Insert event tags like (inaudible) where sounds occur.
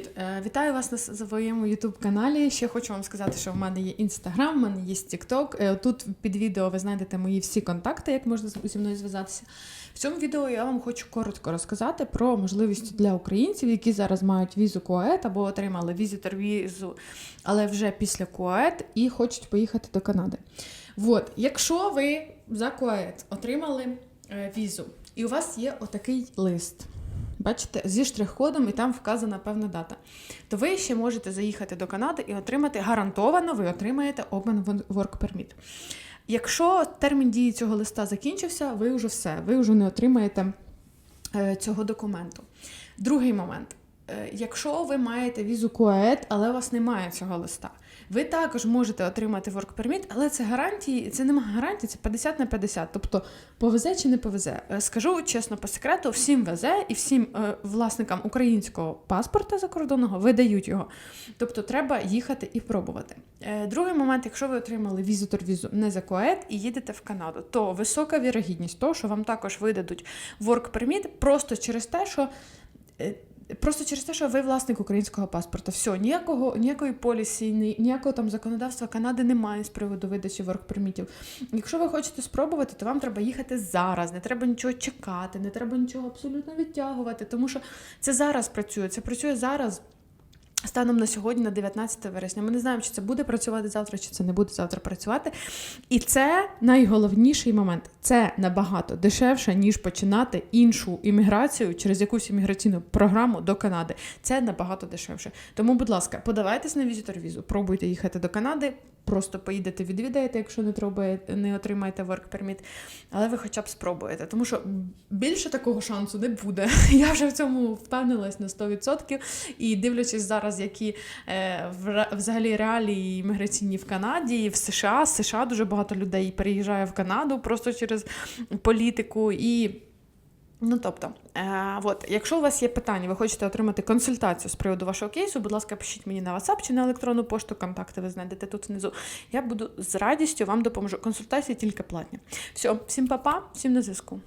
привіт! Е, Вітаю вас на своєму youtube каналі. Ще хочу вам сказати, що в мене є інстаграм, в мене є TikTok. Е, Тут під відео ви знайдете мої всі контакти, як можна зі мною зв'язатися. В цьому відео я вам хочу коротко розказати про можливості для українців, які зараз мають візу КУАЕТ або отримали візитор візу, але вже після КУАЕТ і хочуть поїхати до Канади. От, якщо ви за КУАЕТ отримали е, візу, і у вас є отакий лист. Бачите, зі штрих-кодом і там вказана певна дата. То ви ще можете заїхати до Канади і отримати гарантовано, ви отримаєте Open Work Permit. Якщо термін дії цього листа закінчився, ви вже все, ви вже не отримаєте е, цього документу. Другий момент. Е, Якщо ви маєте візу КУАЕТ, але у вас немає цього листа, ви також можете отримати work permit, але це гарантії, це немає гарантії, це 50 на 50. Тобто повезе чи не повезе. Е, Скажу чесно по секрету, всім везе і всім е, власникам українського паспорта закордонного видають його. Тобто треба їхати і пробувати. Другий момент, якщо ви отримали візитор візу не за КОЕТ і їдете в Канаду, то висока вірогідність того, що вам також видадуть work permit просто через те, що. Просто через те, що ви власник українського паспорта. Все, ніякого, ніякої полісі, ні- ніякого там законодавства Канади немає з приводу видачі ворк-пермітів. Якщо ви хочете спробувати, то вам треба їхати зараз. Не треба нічого чекати, не треба нічого абсолютно відтягувати, тому що це зараз працює. Це працює зараз. Станом на сьогодні, на 19 вересня, ми не знаємо, чи це буде працювати завтра, чи це не буде завтра працювати. І це найголовніший момент. Це набагато дешевше, ніж починати іншу імміграцію через якусь імміграційну програму до Канади. Це набагато дешевше. Тому, будь ласка, подавайтесь на візитор візу, пробуйте їхати до Канади. Просто поїдете, відвідаєте, якщо не тробує- не отримаєте work permit, але ви хоча б спробуєте. Тому що більше такого шансу не буде. (laughs) Я вже в цьому впевнилась на 100%. І дивлячись зараз, які е, взагалі реалії імміграційні в Канаді, в США. США дуже багато людей переїжджає в Канаду просто через політику. І Ну, тобто, е, от, якщо у вас є питання, ви хочете отримати консультацію з приводу вашого кейсу, будь ласка, пишіть мені на WhatsApp чи на електронну пошту, контакти ви знайдете тут внизу. Я буду з радістю вам допоможу. Консультації тільки платні. Все, всім па-па, всім на зв'язку.